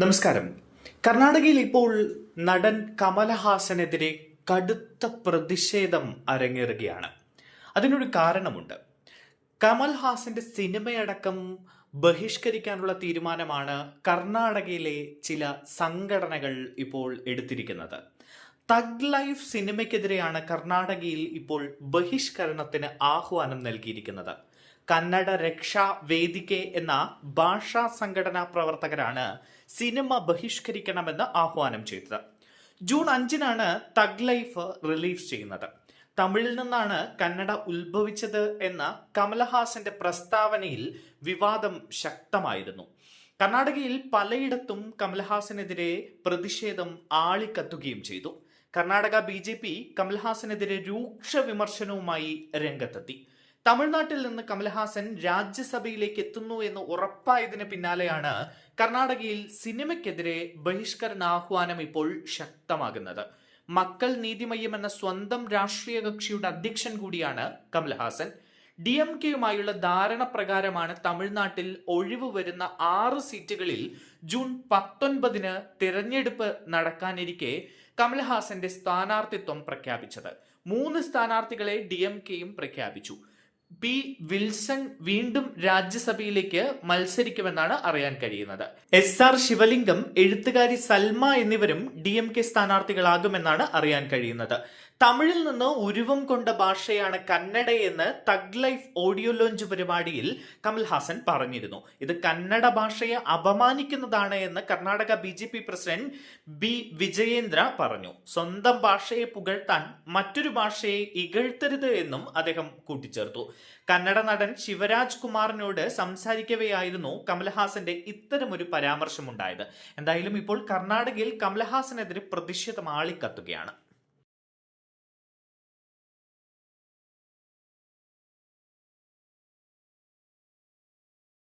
നമസ്കാരം. കർണാടകയിൽ ഇപ്പോൾ നടൻ കമലഹാസനെതിരെ കടുത്ത പ്രതിഷേധം അരങ്ങേറുകയാണ്. അതിനൊരു കാരണമുണ്ട്. കമൽഹാസന്റെ സിനിമയടക്കം ബഹിഷ്കരിക്കാനുള്ള തീരുമാനമാണ് കർണാടകയിലെ ചില സംഘടനകൾ ഇപ്പോൾ എടുത്തിരിക്കുന്നത്. തഗ് ലൈഫ് സിനിമയ്ക്കെതിരെയാണ് കർണാടകയിൽ ഇപ്പോൾ ബഹിഷ്കരണത്തിന് ആഹ്വാനം നൽകിയിരിക്കുന്നത്. കന്നഡ രക്ഷാ വേദിക എന്ന ഭാഷാ സംഘടനാ പ്രവർത്തകരാണ് സിനിമ ബഹിഷ്കരിക്കണമെന്ന് ആഹ്വാനം ചെയ്തത്. ജൂൺ അഞ്ചിനാണ് തഗ് ലൈഫ് റിലീസ് ചെയ്യുന്നത്. തമിഴിൽ നിന്നാണ് കന്നഡ ഉത്ഭവിച്ചത് എന്ന കമലഹാസന്റെ പ്രസ്താവനയിൽ വിവാദം ശക്തമായിരുന്നു. കർണാടകയിൽ പലയിടത്തും കമൽഹാസനെതിരെ പ്രതിഷേധം ആളിക്കത്തുകയും ചെയ്തു. കർണാടക ബി ജെ പി കമൽഹാസനെതിരെ രൂക്ഷ വിമർശനവുമായി രംഗത്തെത്തി. തമിഴ്നാട്ടിൽ നിന്ന് കമൽഹാസൻ രാജ്യസഭയിലേക്ക് എത്തുന്നു എന്ന് ഉറപ്പായതിന് പിന്നാലെയാണ് കർണാടകയിൽ സിനിമയ്ക്കെതിരെ ബഹിഷ്കരണ ആഹ്വാനം ഇപ്പോൾ ശക്തമാകുന്നത്. മക്കൾ നീതിമയ്യം എന്ന സ്വന്തം രാഷ്ട്രീയ കക്ഷിയുടെ അധ്യക്ഷൻ കൂടിയാണ് കമൽഹാസൻ. ഡി എം കെയുമായുള്ള ധാരണ പ്രകാരമാണ് തമിഴ്നാട്ടിൽ ഒഴിവ് വരുന്ന ആറ് സീറ്റുകളിൽ ജൂൺ പത്തൊൻപതിന് തിരഞ്ഞെടുപ്പ് നടക്കാനിരിക്കെ കമൽഹാസന്റെ സ്ഥാനാർത്ഥിത്വം പ്രഖ്യാപിച്ചത്. മൂന്ന് സ്ഥാനാർത്ഥികളെ ഡി എം കെയും പ്രഖ്യാപിച്ചു. പി വിൽസൺ വീണ്ടും രാജ്യസഭയിലേക്ക് മത്സരിക്കുമെന്നാണ് അറിയാൻ കഴിയുന്നത്. എസ് ആർ ശിവലിംഗം എഴുത്തുകാരി സൽമ എന്നിവരും ഡി എം കെ സ്ഥാനാർത്ഥികളാകുമെന്നാണ് അറിയാൻ കഴിയുന്നത്. തമിഴിൽ നിന്ന് ഉരുവം കൊണ്ട ഭാഷയാണ് കന്നഡയെന്ന് തഗ് ലൈഫ് ഓഡിയോ ലോഞ്ച് പരിപാടിയിൽ കമൽഹാസൻ പറഞ്ഞിരുന്നു. ഇത് കന്നഡ ഭാഷയെ അപമാനിക്കുന്നതാണ് എന്ന് Karnataka B J P president B Vijayendra പറഞ്ഞു. സ്വന്തം ഭാഷയെ പുകഴ്ത്താൻ മറ്റൊരു ഭാഷയെ ഇകഴ്ത്തരുത് എന്നും അദ്ദേഹം കൂട്ടിച്ചേർത്തു. കന്നഡ നടൻ ശിവരാജ് കുമാറിനോട് സംസാരിക്കവെയായിരുന്നു കമൽഹാസന്റെ ഇത്തരമൊരു പരാമർശമുണ്ടായത്. എന്തായാലും ഇപ്പോൾ കർണാടകയിൽ കമൽഹാസനെതിരെ പ്രതിഷേധം ആളിക്കത്തുകയാണ്.